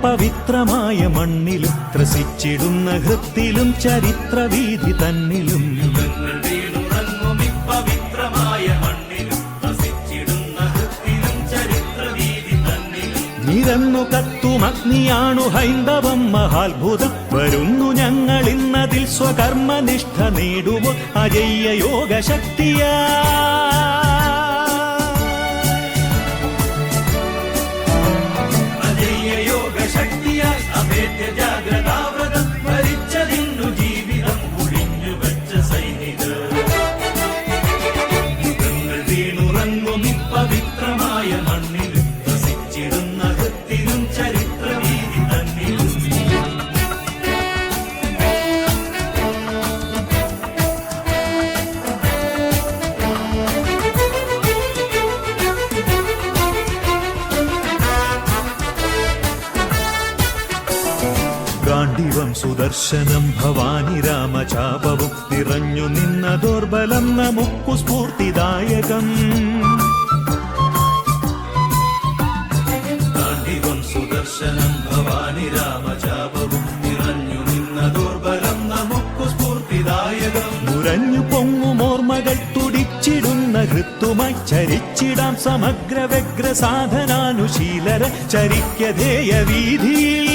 ഇപ്പവിത്രമായ മണ്ണിലും ത്രസിച്ചിടുന്ന ഹൃത്തിലും ചരിത്രവീതി തന്നിലും. നിരന്നു കത്തുമഗ്നിയാണു ഹൈന്ദവം മഹാത്ഭുതം. വരുന്നു ഞങ്ങൾ ഇന്നതിൽ സ്വകർമ്മനിഷ്ഠ നേടുമോ അജയ്യ യോഗശക്തിയാ. സുദർശനം ഭവാനി രാമചാപവും നിറഞ്ഞു നിന്ന ദുർബലം നമുക്കു സ്ഫൂർത്തിദായകം. സുദർശനം ഭവാനി രാമചാപവും നിറഞ്ഞു നിന്ന ദുർബലം നമുക്കു സ്ഫൂർത്തിദായകം. മുരഞ്ഞു പൊങ്ങുമോർമ്മകൾ തുടിച്ചിടുന്ന ഹൃത്തുമായി ചരിച്ചിടാം സമഗ്ര വ്യഗ്ര സാധനാനുശീലര ചരിക്കധേയ വീതിയിൽ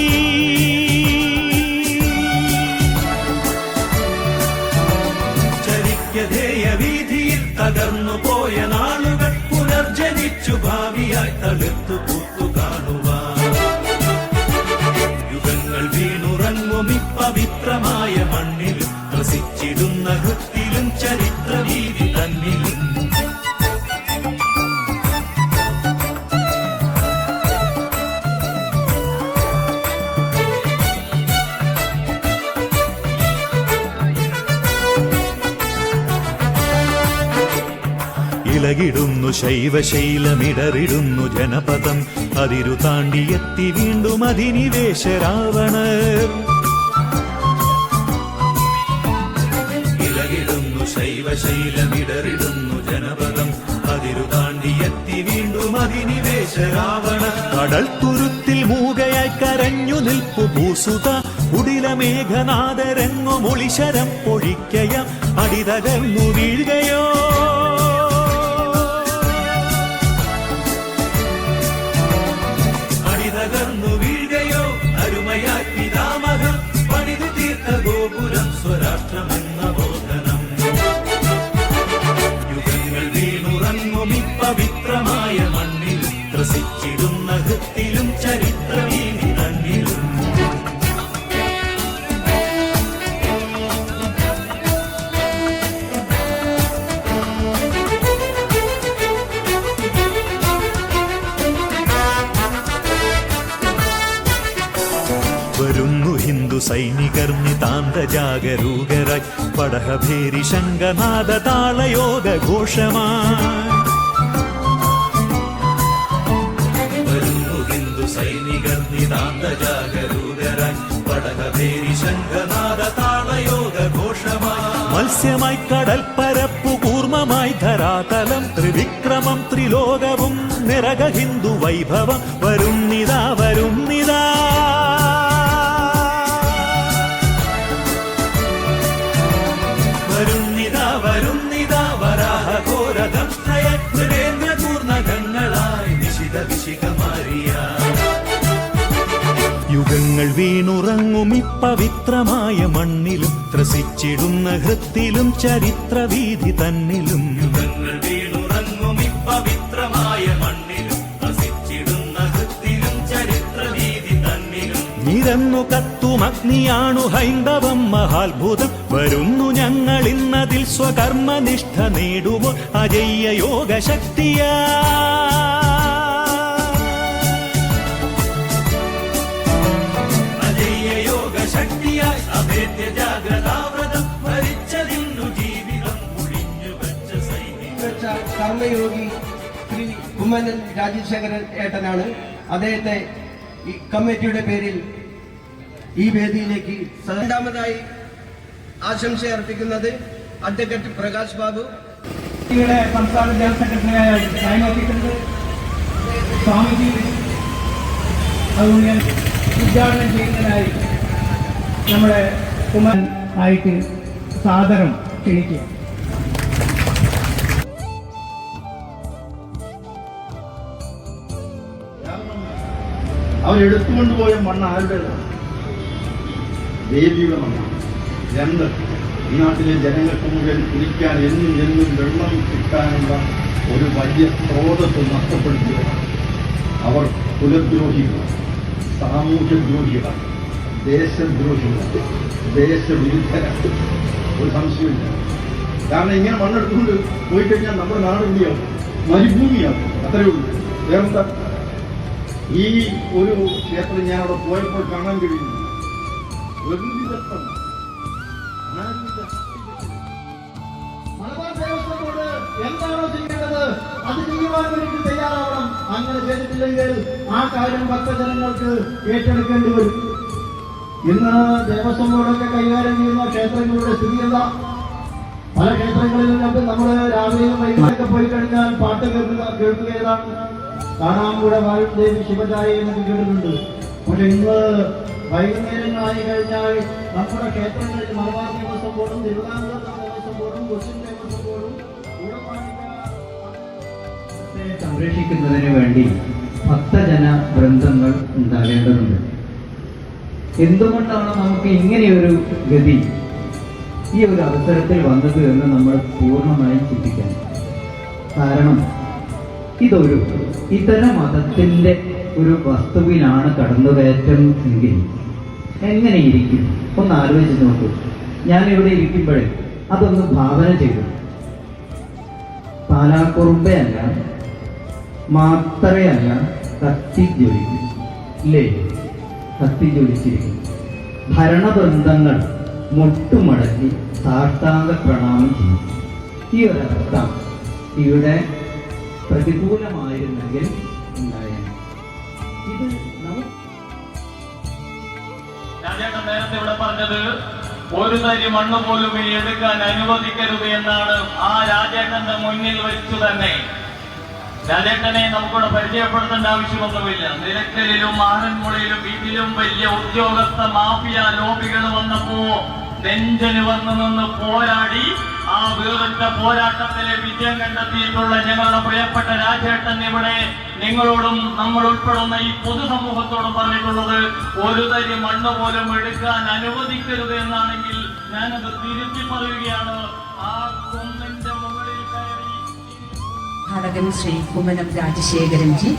ചരിക്കധേയ വീതിയിൽ തകർന്നു പോയ നാളുകൾ പുനർജനിച്ചു ഭാവിയായി തളിർത്തു പൂത്തു കാണുവാൻ. യുഗങ്ങൾ വീണുറങ്ങും ഇപ്പവിത്രമായ മണ്ണിലും ത്രസിച്ചിടുന്ന ഹൃത്തിലും ചരിത്രവീതി ഇളകിടുന്നു ശൈവശൈലമിടറിടുന്നു ജനപദം. അതിരു താണ്ടിയെത്തി വീണ്ടും അധിനിവേശ രാവണർ ഇളകിടുന്നു ശൈവശൈലമിടറിടുന്നു ജനപദം. അതിരു താണ്ടിയെത്തി വീണ്ടും അധിനിവേശ രാവണ കടൽ തുരുത്തിൽ മൂകയായി കരഞ്ഞു നിൽപ്പു ഭൂസുത. കുടില മേഘനാഥരങ്ങു മൊളിശരം പൊഴിക്കയ. അടിതകർന്നു വീഴുകയോ? ഹിന്ദു സൈനികർ നിതാന്ത ജാഗരൂകരായി. പടഹഭേരി ശങ്കനാഥ താളയോഗ ഘോഷമാ. ഹിന്ദു സൈനികർ മത്സ്യമായി കടൽ പരപ്പു കൂർമ്മമായി ധരാതലം. ത്രിവിക്രമം ത്രിലോകവും നിറക ഹിന്ദു വൈഭവം. ഇപ്പവിത്രമായ മണ്ണിലും ത്രസിച്ചിടുന്ന ഹൃത്തിലും ചരിത്രവീതി തന്നിലും. ഇപ്പവിത്രമായ മണ്ണിലും ത്രസിച്ചിടുന്ന ഹൃത്തിലും ചരിത്രവീതി തന്നിലും. നിരന്നു കത്തും അഗ്നിയാണു ഹൈന്ദവം മഹാത്ഭുതം. വരുന്നു ഞങ്ങൾ ഇന്നതിൽ സ്വകർമ്മനിഷ്ഠ നേടുമോ അജയ്യ യോഗശക്തിയാ. ജീവിതം വെച്ച കർമ്മയോഗി ശ്രീ കുമ്മനൻ രാജശേഖരൻ ഏട്ടനാണ്. അദ്ദേഹത്തെ ഈ കമ്മിറ്റിയുടെ പേരിൽ ഈ വേദിയിലേക്ക് രണ്ടാമതായി ആശംസ അർപ്പിക്കുന്നത് അഡ്വക്കേറ്റ് പ്രകാശ് ബാബു. സംസ്ഥാന ജനറൽ സെക്രട്ടറിയായി സ്വാമിജി അതുകൊണ്ട് ഉദ്ഘാടനം ചെയ്യുന്നതിനായി നമ്മുടെ കുമാരൻ ആയിട്ട് സാദരം ക്ഷണിക്കുക. അവരെടുത്തുകൊണ്ടുപോയ മണ്ണ് ആരുടേതാണ്? ദേവിയുടെ മണ്ണാണ്. രണ്ട് ഈ നാട്ടിലെ ജനങ്ങൾക്ക് മുഴുവൻ കുടിക്കാൻ എന്നും എന്നും വെള്ളം കിട്ടാനുള്ള ഒരു വലിയ സ്രോതസ് നഷ്ടപ്പെടുത്തുകയാണ് അവർ കുലദ്രോഹികളാണ് സാമൂഹ്യദ്രോഹികളാണ്. ദേശദ്രോഹികളാണ് ദേശവിരുദ്ധരാണ് ഒരു സംശയമില്ല കാരണം ഇങ്ങനെ മണ്ണെടുത്തുകൊണ്ട് പോയി കഴിഞ്ഞാൽ നമ്മുടെ നാട് എന്തിയാവും മരുഭൂമിയാവും. അത്രയേ ഉള്ളൂ. വേറെന്താ? ഈ ഒരു ക്ഷേത്രം ഞാൻ അവിടെ പോയപ്പോൾ കാണാൻ കഴിയുന്നു. ബോർഡ് എന്താണോ ചെയ്യേണ്ടത്? അത് ചെയ്യുവാൻ വേണ്ടി തയ്യാറാവണം. അങ്ങനെ ചെയ്തിട്ടില്ലെങ്കിൽ ആ കാര്യം ഭക്തജനങ്ങൾക്ക് ഏറ്റെടുക്കേണ്ടി വരും. ഇന്ന് ദേവസ്വം ബോർഡൊക്കെ കൈകാര്യം ചെയ്യുന്ന ക്ഷേത്രങ്ങളുടെ സ്ഥിതി എന്താ പല ക്ഷേത്രങ്ങളിലും നമുക്ക് നമ്മൾ രാവിലെയും വൈകിട്ടൊക്കെ പോയി കഴിഞ്ഞാൽ പാട്ട് കേൾക്കുക കേൾക്കുക ഏതാണ്? കാണാമ്പുഴ വാഴുദേവി ശിവജായ എന്നൊക്കെ കേട്ടിട്ടുണ്ട്. പക്ഷെ ഇന്ന് വൈകുന്നേരങ്ങളായി കഴിഞ്ഞാൽ നമ്മുടെ ക്ഷേത്രങ്ങളിൽ മലബാർ ദേവസ്വം ബോർഡും തിരുവിതാംകൂർ ദേവസ്വം ബോർഡും കൊച്ചിൻ ദേവസ്വം ബോർഡും സംരക്ഷിക്കുന്നതിന് വേണ്ടി ഭക്തജന വൃന്ദങ്ങൾ ഉണ്ടാകേണ്ടതുണ്ട്. എന്തുകൊണ്ടാണ് നമുക്ക് ഇങ്ങനെയൊരു ഗതി ഈ ഒരു അവസരത്തിൽ വന്നത് എന്ന് നമ്മൾ പൂർണമായും ചിന്തിക്കണം കാരണം ഇതൊരു ഇതര മതത്തിന്റെ ഒരു വസ്തുവിലാണ് കടന്നുകയറ്റം എങ്കിൽ എങ്ങനെയിരിക്കും? ഒന്ന് ആലോചിച്ച് നോക്കൂ. ഞാൻ ഇവിടെ ഇരിക്കുമ്പോഴേ അതൊന്ന് ഭാവന ചെയ്തു. പാലാക്കുറുമ്പയല്ല മാത്രയല്ല കത്തി ജോലി ഇല്ലേ? കത്തിജ്വലിച്ചിരിക്കും ഭരണബന്ധങ്ങൾ മുട്ടുമടക്കി സാഷ്ടാംഗ പ്രണാമം ചെയ്യും. ഈ ഒരവസ്ഥ ഇവിടെ പ്രതികൂലമായിരുന്നെങ്കിൽ ഉണ്ടായേനെ. ഇത് നേരത്തെ ഇവിടെ പറഞ്ഞത് ഒരു തരി മണ്ണ് പോലും എടുക്കാൻ അനുവദിക്കരുത് എന്നാണ് ആ രാജേട്ടന്റെ മുന്നിൽ വെച്ചു തന്നെ. രാജേട്ടനെ നമുക്കിവിടെ പരിചയപ്പെടുത്തേണ്ട ആവശ്യമൊന്നുമില്ല. നിലക്കലിലും ആറന്മുളയിലും ഇതിലും വലിയ ഉദ്യോഗസ്ഥ മാഫിയ ലോബികൾ വന്നപ്പോ നെഞ്ചന് വന്നു നിന്ന് പോരാടി ആ വേറിട്ട പോരാട്ടത്തിലെ വിജയം കണ്ടെത്തിയിട്ടുള്ള ഞങ്ങളുടെ പ്രിയപ്പെട്ട രാജേട്ടൻ ഇവിടെ നിങ്ങളോടും നമ്മൾ ഉൾപ്പെടുന്ന ഈ പൊതുസമൂഹത്തോടും പറഞ്ഞിട്ടുള്ളത് ഒരു തരി മണ്ണ് പോലും എടുക്കാൻ അനുവദിക്കരുത് എന്നാണെങ്കിൽ ഞാനത് തിരുത്തി പറയുകയാണ്. ആ കുന്നിന്റെ ഘടകൻ ശ്രീ കുമ്മനം രാജശേഖരൻജി.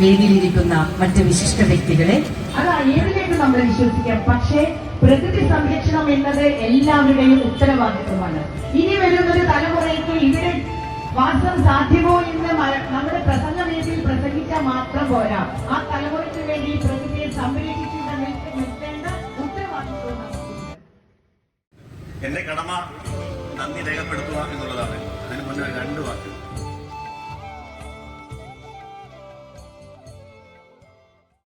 വേദിയിലിരിക്കുന്ന മറ്റ് വിശിഷ്ട വ്യക്തികളെ അത് ഏതിലേക്ക് നമ്മൾ വിശ്വസിക്കാം. പക്ഷേ പ്രകൃതി സംരക്ഷണം എന്നത് എല്ലാവരുടെയും ഉത്തരവാദിത്വമാണ്. ഇനി വരുന്നൊരു തലമുറയ്ക്ക് ഇവിടെ വാസം സാധ്യമോ എന്ന് നമ്മുടെ പ്രസംഗ വേദിയിൽ പ്രസംഗിച്ചാൽ മാത്രം പോരാ. ആ തലമുറയ്ക്ക് വേണ്ടി പ്രകൃതിയെ സംരക്ഷിക്കുന്ന നിൽക്ക- നിർത്തേണ്ട ഉത്തരവാദിത്വം എന്റെ കടമ നന്ദി രേഖപ്പെടുത്തുക എന്നുള്ളതാണ്. അതിന് മുന്നേ രണ്ട് വാക്ക്.